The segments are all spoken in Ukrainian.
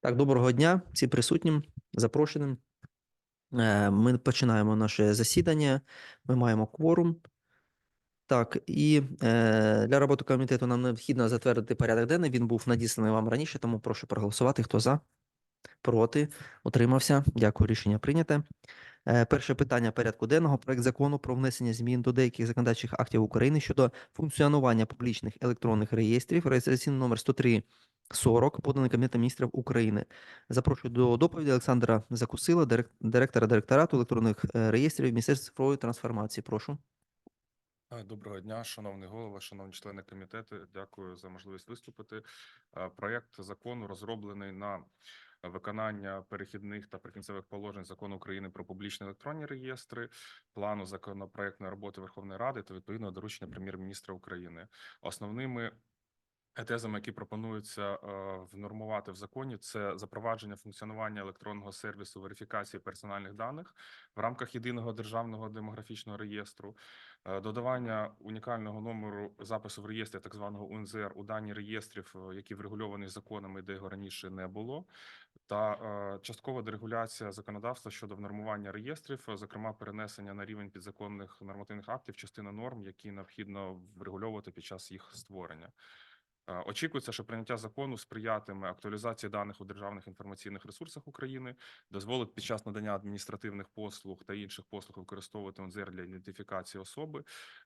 Так, доброго дня всім присутнім, запрошеним. Е, Ми починаємо наше засідання. Ми маємо кворум. Так, і е, для роботи комітету нам необхідно затвердити порядок денний. Він був надісланий вам раніше, тому прошу проголосувати. Хто за? Проти? Утримався? Дякую, рішення прийняте. Е, Перше питання порядку денного. Проект закону про внесення змін до деяких законодавчих актів України щодо функціонування публічних електронних реєстрів, реєстраційний номер 10340, поданий Кабінетом міністрів України. Запрошую до доповіді Олександра Закусила, дирек- директора директорату електронних е, реєстрів Міністерства цифрової трансформації. Прошу. Е, Доброго дня, шановний голова, шановні члени комітету. Дякую за можливість виступити. Проєкт закону розроблений на виконання перехідних та прикінцевих положень закону України про публічні електронні реєстри, плану законопроектної роботи Верховної Ради та відповідного доручення прем'єр-міністра України. Основними Тезами, які пропонуються е, внормувати в законі, це запровадження функціонування електронного сервісу верифікації персональних даних в рамках єдиного державного демографічного реєстру, е, додавання унікального номеру запису в реєстрі, так званого УНЗР, у дані реєстрів, е, які врегульовані законами, де його раніше не було, та е, часткова дерегуляція законодавства щодо внормування реєстрів, е, зокрема перенесення на рівень підзаконних нормативних актів частини норм, які необхідно врегульовувати під час їх створення. Е, Очікується, що прийняття закону сприятиме актуалізації даних у державних інформаційних ресурсах України, дозволить під час надання адміністративних послуг та інших послуг використовувати ОНЗР для ідентифікації особи,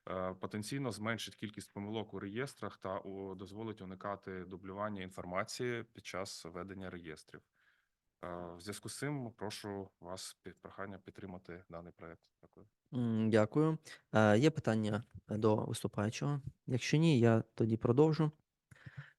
е, потенційно зменшить кількість помилок у реєстрах та дозволить уникати дублювання інформації під час ведення реєстрів. Е, В зв'язку з цим прошу вас під прохання підтримати даний проект. Дякую. Дякую. Є питання до виступаючого? Якщо ні, я тоді продовжу.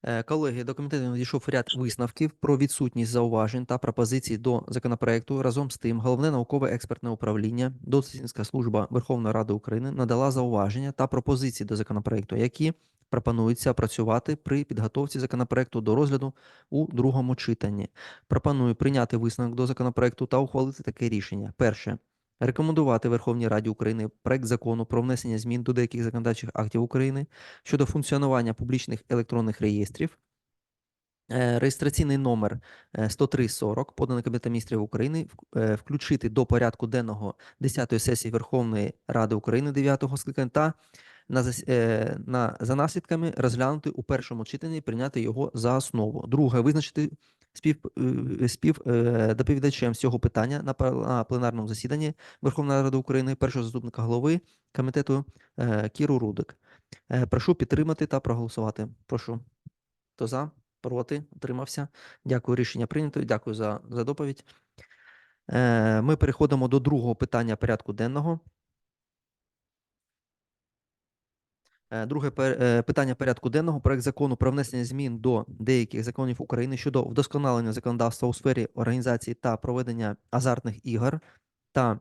Е, Колеги, до комітету надійшов ряд висновків про відсутність зауважень та пропозицій до законопроекту. Разом з тим, головне наукове експертне управління, дослідницька служба Верховної Ради України надала зауваження та пропозиції до законопроекту, які пропонується опрацювати при підготовці законопроекту до розгляду у другому читанні. Пропоную прийняти висновок до законопроекту та ухвалити таке рішення. Перше. Рекомендувати Верховній Раді України проект закону про внесення змін до деяких законодавчих актів України щодо функціонування публічних електронних реєстрів. Е, Реєстраційний номер е, 10340, поданий Кабінетом міністрів України, е, включити до порядку денного 10-ї сесії Верховної Ради України 9-го скликання та на, е, на, за наслідками розглянути у першому читанні і прийняти його за основу. Друге, визначити спів, е, спів е, доповідачем з цього питання на, пленарному засіданні Верховної Ради України першого заступника голови комітету е, Кіру Рудик. Прошу підтримати та проголосувати. Прошу. Хто за? Проти? Утримався? Дякую. Рішення прийнято. Дякую за, за доповідь. Ми переходимо до другого питання порядку денного. Е, Друге е, питання порядку денного. Проект закону про внесення змін до деяких законів України щодо вдосконалення законодавства у сфері організації та проведення азартних ігор та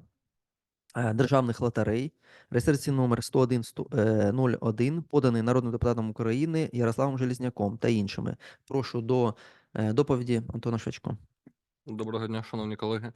е, державних лотерей. Реєстраційний номер 101 сто- е, 01, поданий народним депутатом України Ярославом Железняком та іншими. Прошу до е, доповіді Антона Швачко. Доброго дня, шановні колеги.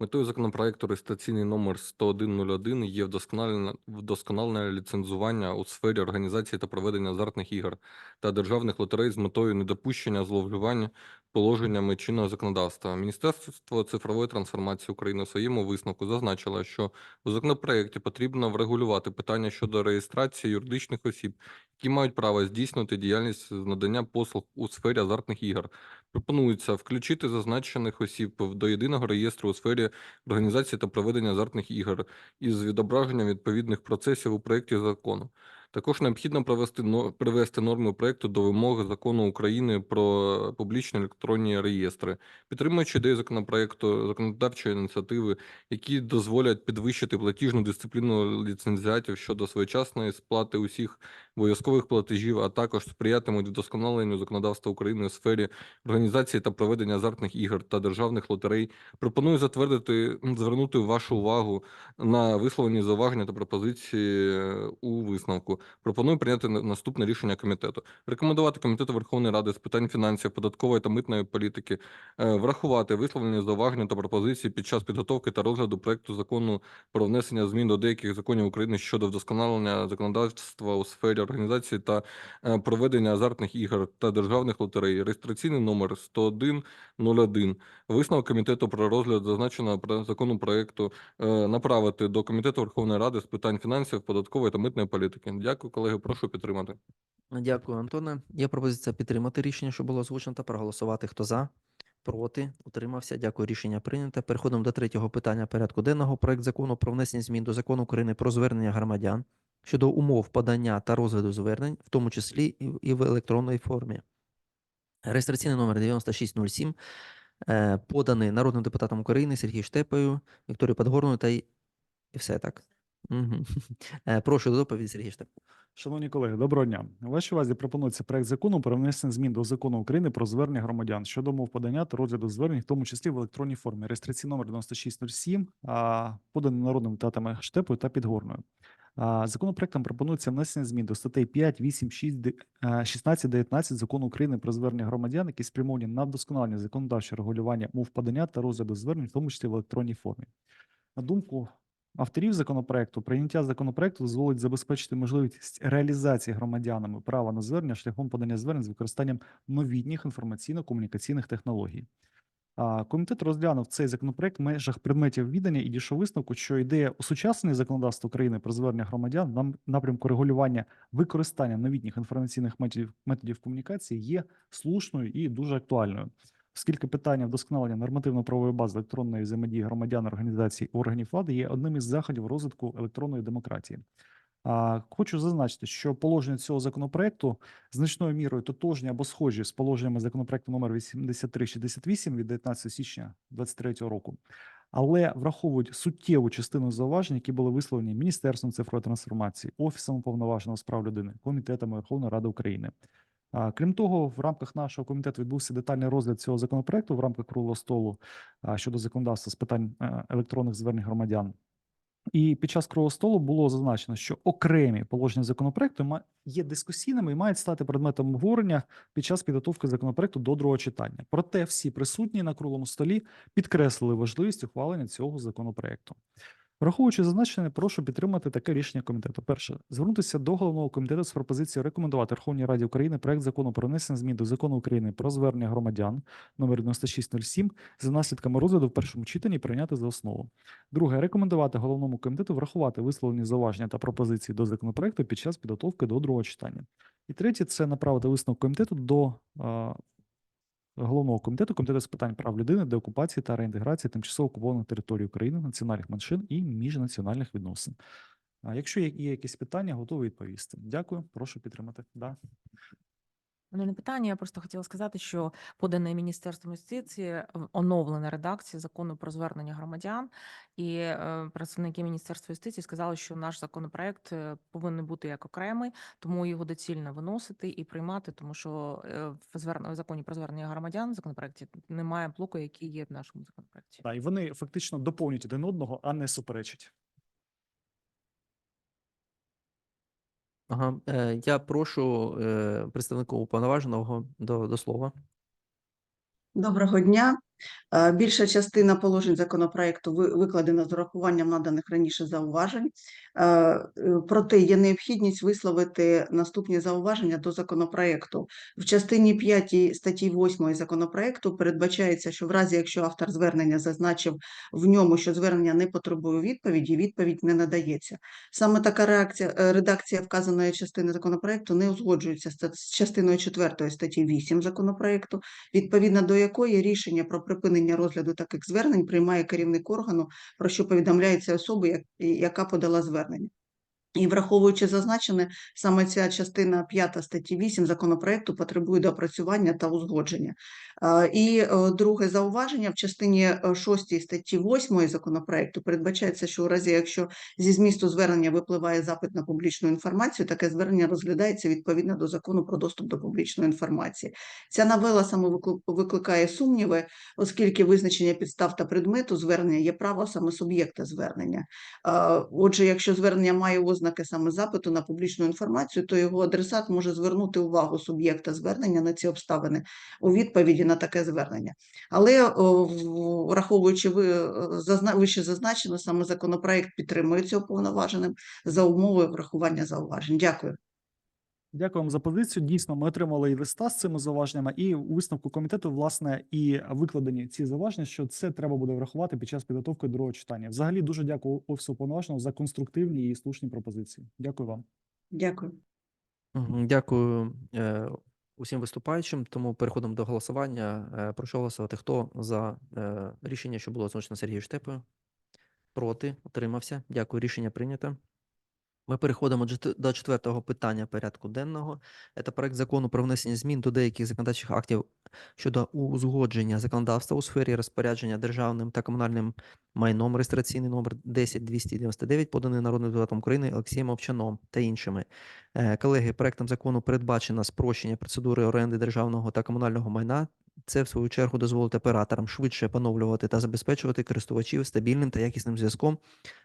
Метою законопроекту реєстраційний номер 10101 є вдосконалення, вдосконалення ліцензування у сфері організації та проведення азартних ігор та державних лотерей з метою недопущення зловживання положеннями чинного законодавства. Міністерство цифрової трансформації України у своєму висновку зазначило, що у законопроекті потрібно врегулювати питання щодо реєстрації юридичних осіб, які мають право здійснювати діяльність з надання послуг у сфері азартних ігор. Пропонується включити зазначених осіб до єдиного реєстру у сфері організації та проведення азартних ігор із відображенням відповідних процесів у проєкті закону. Також необхідно провести привести норми проекту до вимоги закону України про публічні електронні реєстри, підтримуючи ідею законопроекту законодавчої ініціативи, які дозволять підвищити платіжну дисципліну ліцензіатів щодо своєчасної сплати усіх обов'язкових платежів, а також сприятимуть вдосконаленню законодавства України у сфері організації та проведення азартних ігор та державних лотерей. Пропоную затвердити, звернути вашу увагу на висловлені зауваження та пропозиції е, у висновку. Пропоную прийняти на- наступне рішення комітету. Рекомендувати комітету Верховної Ради з питань фінансів, податкової та митної політики е, врахувати висловлені зауваження та пропозиції під час підготовки та розгляду проекту закону про внесення змін до деяких законів України щодо вдосконалення законодавства у сфері організації та е, проведення азартних ігор та державних лотерей, реєстраційний номер 10101. Висновок комітету про розгляд зазначеного законопроекту е, направити до комітету Верховної Ради з питань фінансів, податкової та митної політики. Дякую, колеги. Прошу підтримати. Дякую, Антоне. Є пропозиція підтримати рішення, що було озвучено, та проголосувати. Хто за? Проти? Утримався. Дякую. Рішення прийнято. Переходимо до третього питання порядку денного. Проект закону про внесення змін до закону України про звернення громадян щодо умов подання та розгляду звернень, в тому числі і в- електронній формі. Реєстраційний номер 9607, е, поданий народним депутатом України Сергією Штепою, Вікторією Подгорною та і все так. Угу. Прошу до доповіді Сергій Штеп. Шановні колеги, доброго дня. Вашій увазі пропонується проект закону про внесення змін до закону України про звернення громадян щодо мов подання та розгляду звернень, в тому числі в електронній формі. Реєстраційний номер 9607, а, поданий народними депутатами Штепою та Підгорною. Законопроектом пропонується внесення змін до статей 5, 8, 6, 16, 19 Закону України про звернення громадян, які спрямовані на вдосконалення законодавчого регулювання мов подання та розгляду звернень, в тому числі в електронній формі. На думку авторів законопроекту, прийняття законопроекту дозволить забезпечити можливість реалізації громадянами права на звернення шляхом подання звернень з використанням новітніх інформаційно-комунікаційних технологій. Комітет розглянув цей законопроект в межах предметів відання і дійшов висновку, що ідея осучаснення законодавства України про звернення громадян в нам- напрямку регулювання використання новітніх інформаційних методів, методів комунікації є слушною і дуже актуальною, оскільки питання вдосконалення нормативно-правової бази електронної взаємодії громадян, організацій, органів влади є одним із заходів розвитку електронної демократії. Хочу зазначити, що положення цього законопроекту значною мірою тотожні або схожі з положеннями законопроекту номер 8368 від 19 січня 2023 року, але враховують суттєву частину зауважень, які були висловлені Міністерством цифрової трансформації, Офісом уповноваженого з прав людини, комітетами Верховної Ради України. Крім того, в рамках нашого комітету відбувся детальний розгляд цього законопроекту в рамках круглого столу щодо законодавства з питань е, електронних звернень громадян. І під час круглого столу було зазначено, що окремі положення законопроекту є дискусійними і мають стати предметом обговорення під час підготовки законопроекту до другого читання. Проте всі присутні на круглому столі підкреслили важливість ухвалення цього законопроекту. Враховуючи зазначене, прошу підтримати таке рішення комітету. Перше, звернутися до головного комітету з пропозицією рекомендувати Верховній Раді України проект закону про внесення змін до закону України про звернення громадян номер 9607 за наслідками розгляду в першому читанні прийняти за основу. Друге, рекомендувати головному комітету врахувати висловлені зауваження та пропозиції до законопроекту під час підготовки до другого читання. І третє це направити висновок комітету до головного комітету комітету з питань прав людини, деокупації та реінтеграції тимчасово окупованих територій України, національних меншин і міжнаціональних відносин. Якщо є якісь питання, готовий відповісти. Дякую, прошу підтримати. Да. Мене не питання. Я просто хотіла сказати, що подане Міністерством юстиції оновлена редакція закону про звернення громадян, і е, представники Міністерства юстиції сказали, що наш законопроект е, повинен бути як окремий, тому його доцільно виносити і приймати, тому що е, в законі про звернення громадян в законопроекті немає блоку, який є в нашому законопроекті. Да, і вони фактично доповнюють один одного, а не суперечать. Ага, е, я прошу е, представнику уповноваженого до, до слова. Доброго дня. Е, Більша частина положень законопроекту викладена з урахуванням наданих раніше зауважень. Е, е, Проте є необхідність висловити наступні зауваження до законопроекту. В частині 5 статті 8 законопроекту передбачається, що в разі, якщо автор звернення зазначив в ньому, що звернення не потребує відповіді, відповідь не надається. Саме така реакція, редакція вказаної частини законопроекту не узгоджується з частиною 4 статті 8 законопроекту, відповідно до якої рішення про припинення розгляду таких звернень приймає керівник органу, про що повідомляється особа, яка подала звернення. І враховуючи зазначене, саме ця частина 5 статті 8 законопроекту потребує доопрацювання та узгодження. Е, І е, друге зауваження в частині 6 статті 8 законопроекту передбачається, що у разі, якщо зі змісту звернення випливає запит на публічну інформацію, таке звернення розглядається відповідно до закону про доступ до публічної інформації. Ця новела саме викликає сумніви, оскільки визначення підстав та предмету звернення є право саме суб'єкта звернення. Е, Отже, якщо звернення має ознаки саме запиту на публічну інформацію, то його адресат може звернути увагу суб'єкта звернення на ці обставини у відповіді на таке звернення. Але враховуючи ви е, вище зазначено, саме законопроект підтримується уповноваженим за умовою врахування зауважень. Дякую. Дякую вам за позицію. Дійсно, ми отримали і листа з цими зауваженнями, і у висновку комітету, власне, і викладені ці зауваження, що це треба буде врахувати під час підготовки другого читання. Взагалі, дуже дякую офісу повноваженого за конструктивні і слушні пропозиції. Дякую вам. Дякую. Дякую е, усім виступаючим. Тому переходимо до голосування. Е, Прошу голосувати. Хто за е, рішення, що було озвучено Сергією Штепою? Проти? Утримався? Дякую. Рішення прийнято. Ми переходимо до четвертого питання порядку денного. Це проект закону про внесення змін до деяких законодавчих актів щодо узгодження законодавства у сфері розпорядження державним та комунальним майном реєстраційний номер 10299, поданий народним депутатом України Олексієм Овчаном та іншими. Е, Колеги, проектом закону передбачено спрощення процедури оренди державного та комунального майна. Це, в свою чергу, дозволить операторам швидше поновлювати та забезпечувати користувачів стабільним та якісним зв'язком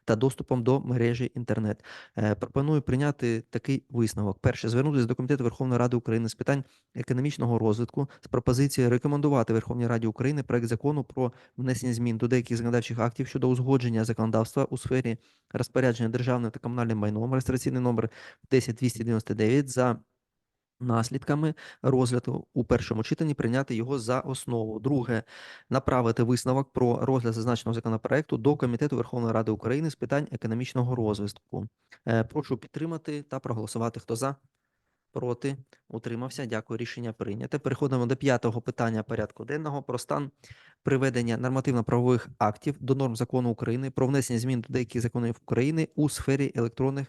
та доступом до мережі інтернет. Е, Пропоную прийняти такий висновок. Перше, звернутися до Комітету Верховної Ради України з питань економічного розвитку з пропозицією рекомендувати Верховній Раді України проект закону про внесення змін до деяких законодавчих актів щодо узгодження законодавства у сфері розпорядження державним та комунальним майном, реєстраційний номер 10299 за наслідками розгляду у першому читанні прийняти його за основу. Друге, направити висновок про розгляд зазначеного законопроекту до Комітету Верховної Ради України з питань економічного розвитку. Е, Прошу підтримати та проголосувати. Хто за? Проти? Утримався. Дякую. Рішення прийнято. Переходимо до п'ятого питання порядку денного про стан приведення нормативно-правових актів до норм закону України про внесення змін до деяких законів України у сфері електронних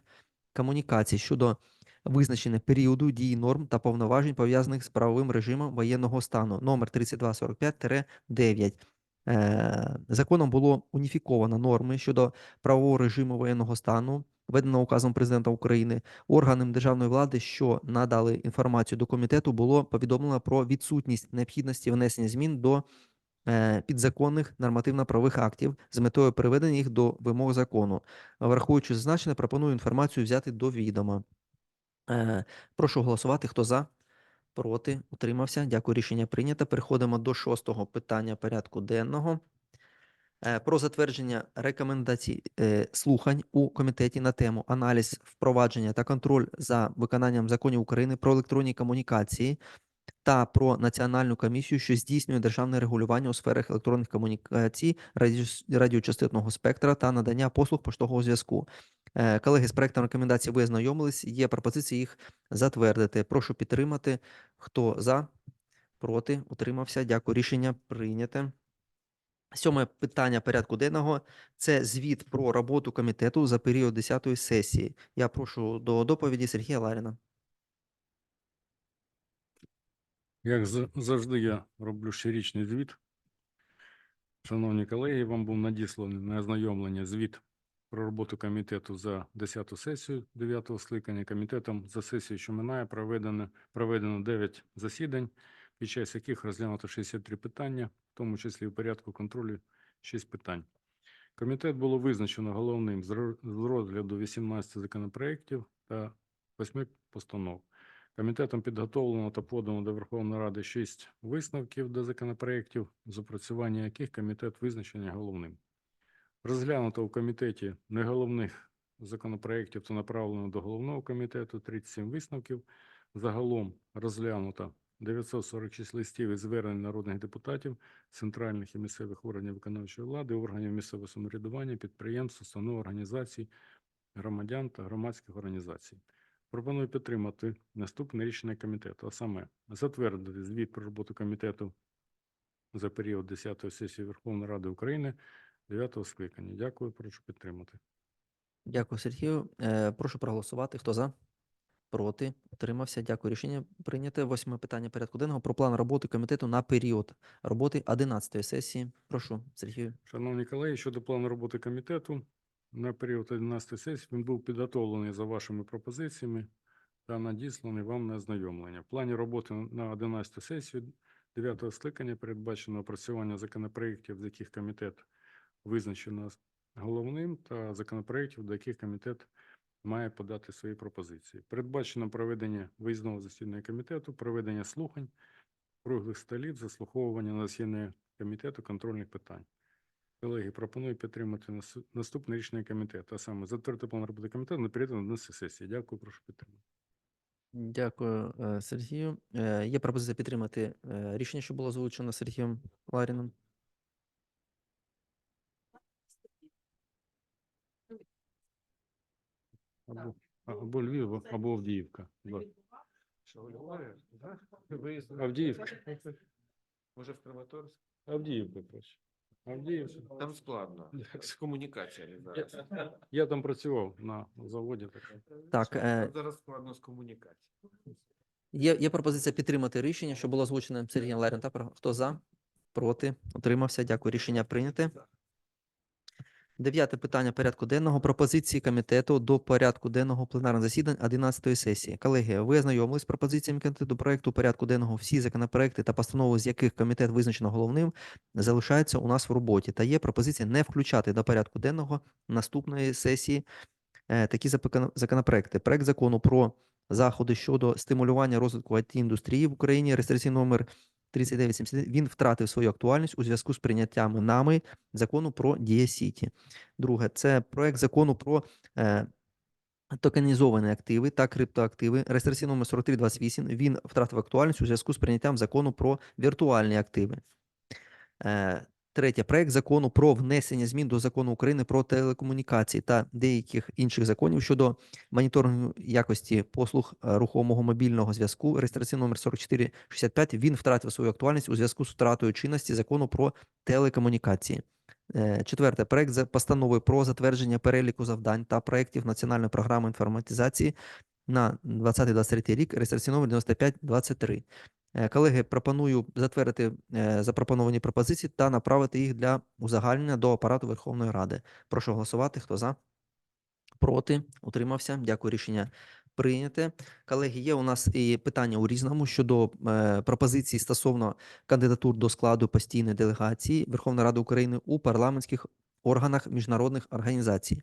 комунікацій щодо визначення періоду дії норм та повноважень пов'язаних з правовим режимом воєнного стану номер 3245-9. Е, Законом було уніфіковано норми щодо правового режиму воєнного стану, введено указом президента України. Органам державної влади, що надали інформацію до комітету, було повідомлено про відсутність необхідності внесення змін до е, підзаконних нормативно-правових актів з метою приведення їх до вимог закону. Враховуючи зазначене, пропоную інформацію взяти до відома. Е, Прошу голосувати. Хто за? Проти? Утримався. Дякую. Рішення прийнято. Переходимо до шостого питання порядку денного. Е, Про затвердження рекомендацій е, слухань у комітеті на тему аналіз впровадження та контроль за виконанням законів України про електронні комунікації та про національну комісію, що здійснює державне регулювання у сферах електронних комунікацій, радіочастотного спектра та надання послуг поштового зв'язку. Е, Колеги, з проектом рекомендацій ви ознайомились. Є пропозиції їх затвердити. Прошу підтримати. Хто за? Проти? Утримався. Дякую. Рішення прийняте. Сьоме питання порядку денного це звіт про роботу комітету за період 10-ї сесії. Я прошу до доповіді Сергія Ларіна. Як завжди, я роблю щорічний звіт. Шановні колеги, вам був надісланий на ознайомлення звіт про роботу комітету за 10-ту сесію 9-го скликання. Комітетом за сесію, що минає, проведено, проведено 9 засідань, під час яких розглянуто 63 питання, в тому числі в порядку контролю 6 питань. Комітет було визначено головним з розгляду 18 законопроєктів та 8 постанов. Комітетом підготовлено та подано до Верховної Ради шість висновків до законопроєктів, з опрацювання яких комітет визначення головним. Розглянуто в комітеті неголовних законопроєктів та направлено до головного комітету 37 висновків. Загалом розглянуто 946 листів і звернень народних депутатів, центральних і місцевих органів виконавчої влади, органів місцевого самоврядування, підприємств, установ, організацій, громадян та громадських організацій. Пропоную підтримати наступне рішення комітету, а саме затвердити звіт про роботу комітету за період 10-ї сесії Верховної Ради України 9-го скликання. Дякую, прошу підтримати. Дякую, Сергію. Е, Прошу проголосувати. Хто за? Проти? Утримався. Дякую. Рішення прийняте. Восьме питання порядку денного про план роботи комітету на період роботи 11-ї сесії. Прошу, Сергію. Шановні колеги, щодо плану роботи комітету на період 11 сесії, він був підготовлений за вашими пропозиціями та надісланий вам на ознайомлення. В плані роботи на 11 сесію 9 скликання передбачено опрацювання законопроєктів, з яких комітет визначено головним, та законопроєктів, до яких комітет має подати свої пропозиції. Передбачено проведення виїзного засідання комітету, проведення слухань, круглих столів, заслуховування на засідання комітету контрольних питань. Колеги, пропоную підтримати наступне рішення комітету, а саме затвердити план роботи комітету на період 11 сесії. Дякую, прошу підтримати. Дякую, е, Сергію. Е, Є пропозиція підтримати е, рішення, що було озвучено Сергієм Ларіном. Або, або Львів, або Авдіївка. Да. Авдіївка. Може, в Краматорськ? Авдіївка краще. Авдіївка. Там складно. З комунікаціями зараз. Я там працював на заводі. Так. Так, е, Там зараз складно з комунікацією. Є, є пропозиція підтримати рішення, що було озвучене Сергієм Ларіном. Хто за? Проти? Утримався. Дякую. Рішення прийняте. Дев'яте питання порядку денного. Пропозиції комітету до порядку денного пленарних засідань 11 сесії. Колеги, ви ознайомились з пропозиціями комітету проекту порядку денного. Всі законопроекти та постанови, з яких комітет визначено головним, залишаються у нас в роботі. Та є пропозиція не включати до порядку денного наступної сесії е, такі законопроекти. Проект закону про заходи щодо стимулювання розвитку it індустрії в Україні, реєстраційний номер 3970, він втратив свою актуальність у зв'язку з прийняттям нами закону про Дія Сіті. Друге, це проект закону про е, токенізовані активи та криптоактиви, реєстраційний номер 4328, він втратив актуальність у зв'язку з прийняттям закону про віртуальні активи. Е, Третє, проект закону про внесення змін до закону України про телекомунікації та деяких інших законів щодо моніторингу якості послуг е, рухомого мобільного зв'язку, реєстраційний номер 4465, він втратив свою актуальність у зв'язку з втратою чинності закону про телекомунікації. Е, Четверте, проект за- постанови про затвердження переліку завдань та проєктів національної програми інформатизації на 2023 рік, реєстраційний номер 9523. Е, Колеги, пропоную затвердити е, запропоновані пропозиції та направити їх для узагальнення до апарату Верховної Ради. Прошу голосувати. Хто за? Проти? Утримався? Дякую. Рішення прийняте. Колеги, є у нас і питання у різному щодо е, пропозицій стосовно кандидатур до складу постійної делегації Верховної Ради України у парламентських органах міжнародних організацій.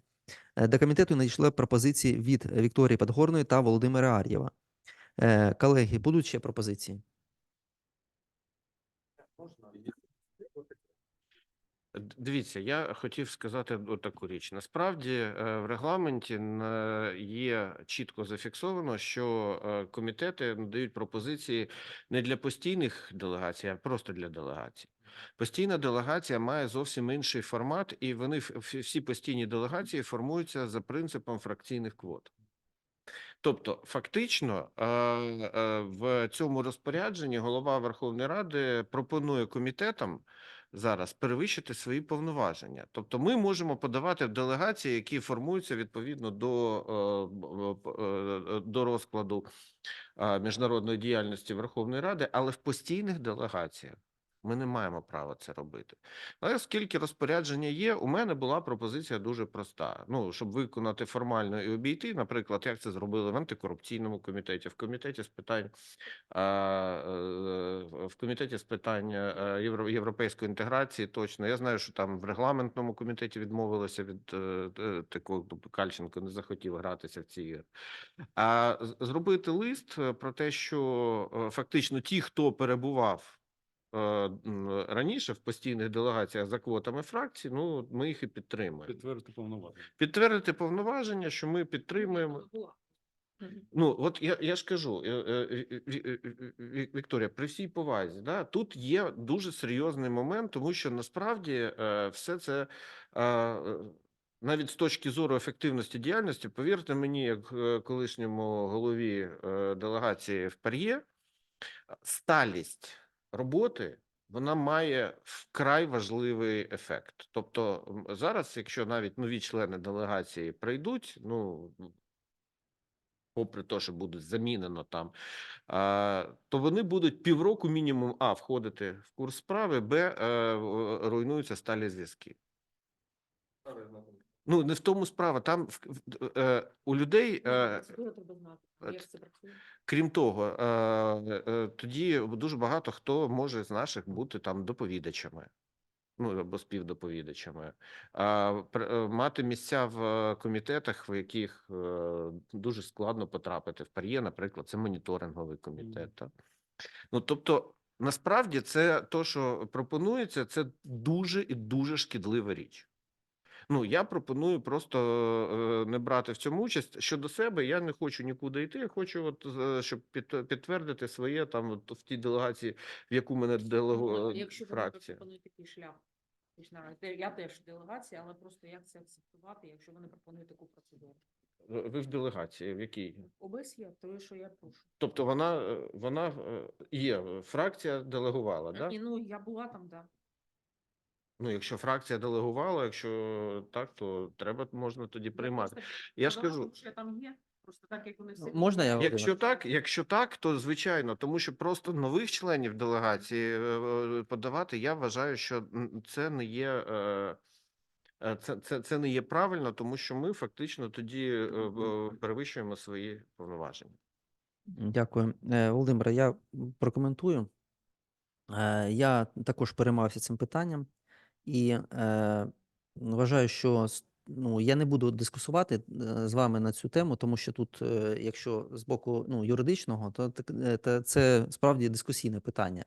До комітету надійшли пропозиції від Вікторії Подгорної та Володимира Ар'єва. Колеги, будуть ще пропозиції? Дивіться, я хотів сказати таку річ. Насправді е, в регламенті є чітко зафіксовано, що е, комітети надають пропозиції не для постійних делегацій, а просто для делегацій. Постійна делегація має зовсім інший формат, і вони всі постійні делегації формуються за принципом фракційних квот. Тобто, фактично, е, в цьому розпорядженні голова Верховної Ради пропонує комітетам зараз перевищити свої повноваження. Тобто, ми можемо подавати делегації, які формуються відповідно до, е, б- е, до розкладу е, міжнародної діяльності Верховної Ради, але в постійних делегаціях. Ми не маємо права це робити. Але оскільки розпорядження є, у мене була пропозиція дуже проста. Ну, щоб виконати формально і обійти, наприклад, як це зробили в антикорупційному комітеті, в комітеті з питань е, в комітеті з питань е, євро- європейської інтеграції. Точно я знаю, що там в регламентному комітеті відмовилися від е, такого, тобто Кальченко не захотів гратися в ці ігри. А зробити лист про те, що фактично ті, хто перебував раніше в постійних делегаціях за квотами фракцій, ну ми їх і підтримуємо. Підтвердити повноваження. Підтвердити повноваження, що ми підтримуємо. Ну, от я, я ж кажу, е, е, е, Ві- Ві- Вікторія, при всій повазі, да, тут є дуже серйозний момент, тому що насправді все це навіть з точки зору ефективності діяльності, повірте мені, як колишньому голові делегації в Пар'є, сталість роботи вона має вкрай важливий ефект. Тобто зараз, якщо навіть нові члени делегації прийдуть, ну попри те, що буде замінено там, то вони будуть півроку мінімум а входити в курс справи, б е, руйнуються сталі зв'язки. Ну не в тому справа. Там в- в- е, у людей. Е, Крім того, е, е, тоді дуже багато хто може з наших бути там доповідачами. Ну або співдоповідачами, а е, мати місця в е, комітетах, в яких е, дуже складно потрапити. В пар'є, наприклад, це моніторинговий комітет. Так? Ну тобто, насправді, це то, що пропонується, це дуже і дуже шкідлива річ. Ну я пропоную просто е, не брати в цьому участь. Щодо себе, я не хочу нікуди йти. Я хочу, от е, щоб під, підтвердити своє там от, в тій делегації, в яку мене делегує Ну, Якщо вони фракція. пропонують такий шлях, я теж делегація, але просто як це акцептувати, якщо вони пропонують таку процедуру? Ви в делегації, в якій? ОБС то що я прошу. Тобто вона е, вона е, є. е, Фракція делегувала, да? Ні, ну я була там, да. Ну, якщо фракція делегувала, якщо так, то треба можна тоді приймати. Я ж кажу, що я там є, просто так, як вони всі. Можна я, Якщо так, якщо так, то звичайно, тому що просто нових членів делегації е, е, подавати, я вважаю, що це не є. е, е, Це, це, це не є правильно, тому що ми фактично тоді е, е, перевищуємо свої повноваження. Дякую. Е, Володимире, я прокоментую. Е, Я також переймався цим питанням і е, вважаю, що ну, я не буду дискусувати е, з вами на цю тему, тому що тут, е, якщо з боку ну, юридичного, то, так, е, це справді дискусійне питання.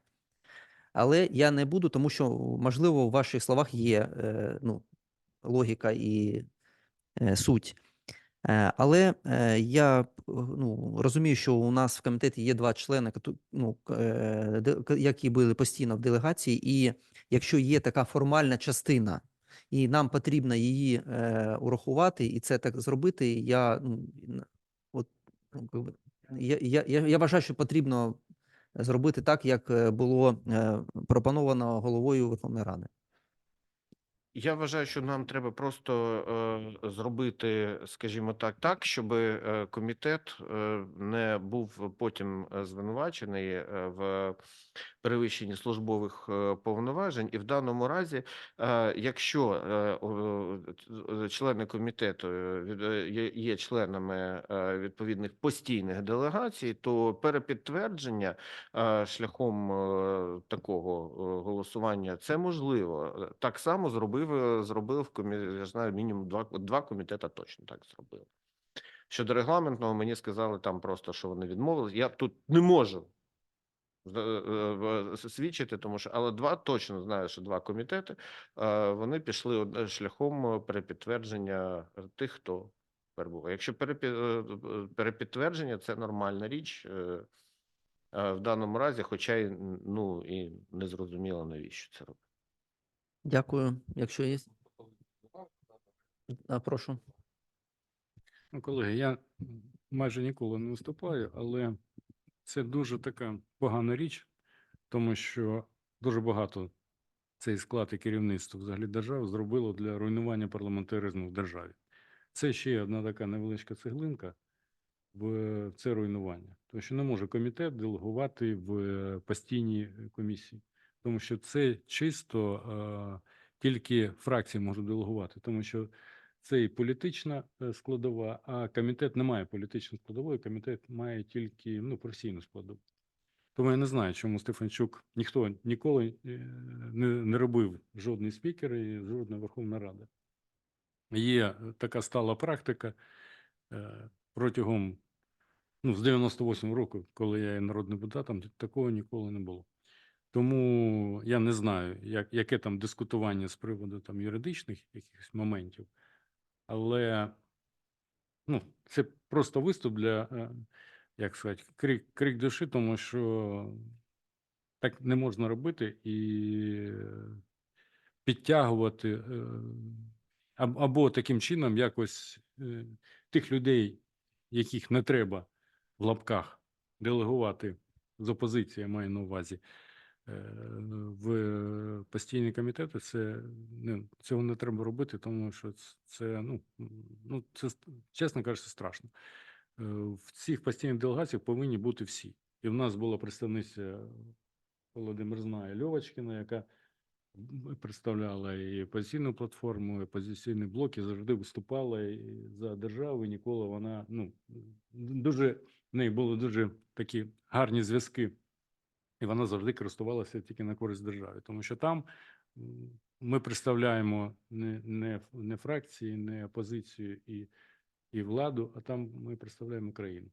Але я не буду, тому що, можливо, в ваших словах є е, ну, логіка і е, суть. Але я ну, розумію, що у нас в комітеті є два члени, ну, які були постійно в делегації, і якщо є така формальна частина, і нам потрібно її е, урахувати, і це так зробити, я, ну, от, ну, я, я, я, вважаю, що потрібно зробити так, як е, було е, пропоновано головою Верховної Ради. Я вважаю, що нам треба просто е, зробити, скажімо так, так, щоб е, комітет не був потім звинувачений в перевищенні службових е, повноважень. І в даному разі, е, якщо е, члени комітету є, членами відповідних постійних делегацій, то перепідтвердження шляхом такого голосування це можливо. Так само зробив зробив комі... я знаю, мінімум два, два комітета точно так зробили. Щодо регламентного, мені сказали там просто, що вони відмовились. Я тут не можу свідчити, тому що але два точно знаю, що два комітети е, вони пішли шляхом е, перепідтвердження е, тих, хто перебуває. Якщо перепі... е, е, перепідтвердження, це нормальна річ. е, е, В даному разі, хоча й ну і не зрозуміло, навіщо це робити. Дякую. Якщо є. А, прошу. Ну, колеги, я майже ніколи не виступаю, але це дуже така погана річ, тому що дуже багато цей склад і керівництво взагалі держав зробило для руйнування парламентаризму в державі. Це ще одна така невеличка цеглинка в це руйнування. Тому що не може комітет делегувати в е, постійні комісії, тому що це чисто е, тільки фракції можуть делегувати, тому що це і політична е, складова, а комітет не має політичної складової, комітет має тільки ну, професійну складову. Тому я не знаю, чому Стефанчук ніхто ніколи е, не, не робив жодний спікер і жодна Верховна Рада. Є така стала практика е, протягом ну, з 98 року, коли я є народним депутатом, такого ніколи не було. Тому я не знаю, як, яке там дискутування з приводу там юридичних якихось моментів, але ну, це просто виступ для, е, як сказати, крик, крик душі, тому що так не можна робити і підтягувати е, або таким чином якось е, тих людей, яких не треба в лапках делегувати з опозиції, маю на увазі, в постійні комітети, це не, цього не треба робити, тому що це, ну, ну, це, чесно кажучи, страшно. Е, В цих постійних делегаціях повинні бути всі. І в нас була представниця Володимир знає Льовочкіна, яка представляла і опозиційну платформу, і опозиційний блок, і завжди виступала за державу. І ніколи вона ну дуже в неї були дуже такі гарні зв'язки, і вона завжди користувалася тільки на користь держави, тому що там ми представляємо не, не, не фракції, не опозицію і, і владу, а там ми представляємо країну.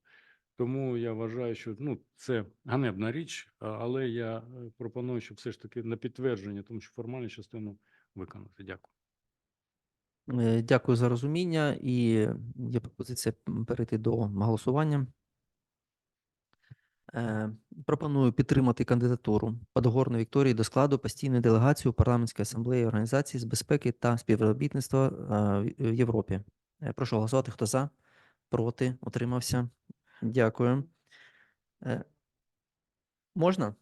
Тому я вважаю, що ну це ганебна річ, але я е, пропоную, щоб все ж таки на підтвердження, тому що формальну частину виконати. Дякую. Е, Дякую за розуміння і є пропозиція перейти до голосування. Е, Пропоную підтримати кандидатуру Подгорної Вікторії до складу постійної делегації у парламентській асамблеї Організації з безпеки та співробітництва е, в Європі. Е, Прошу голосувати. Хто за? Проти? Утримався? Дякую. Можна?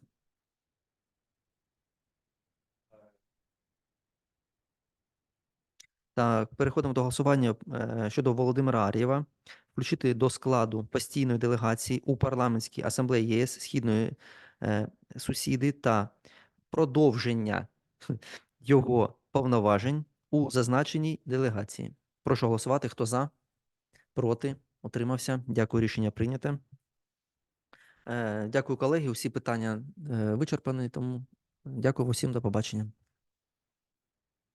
Так, переходимо до голосування щодо Володимира Ар'єва. Включити до складу постійної делегації у парламентській асамблеї ЄС Східної е, сусіди та продовження його повноважень у зазначеній делегації. Прошу голосувати. Хто за? Проти? Утримався? Дякую, рішення прийняте. Е, Дякую, колеги. Усі питання е, вичерпані, тому дякую всім, до побачення.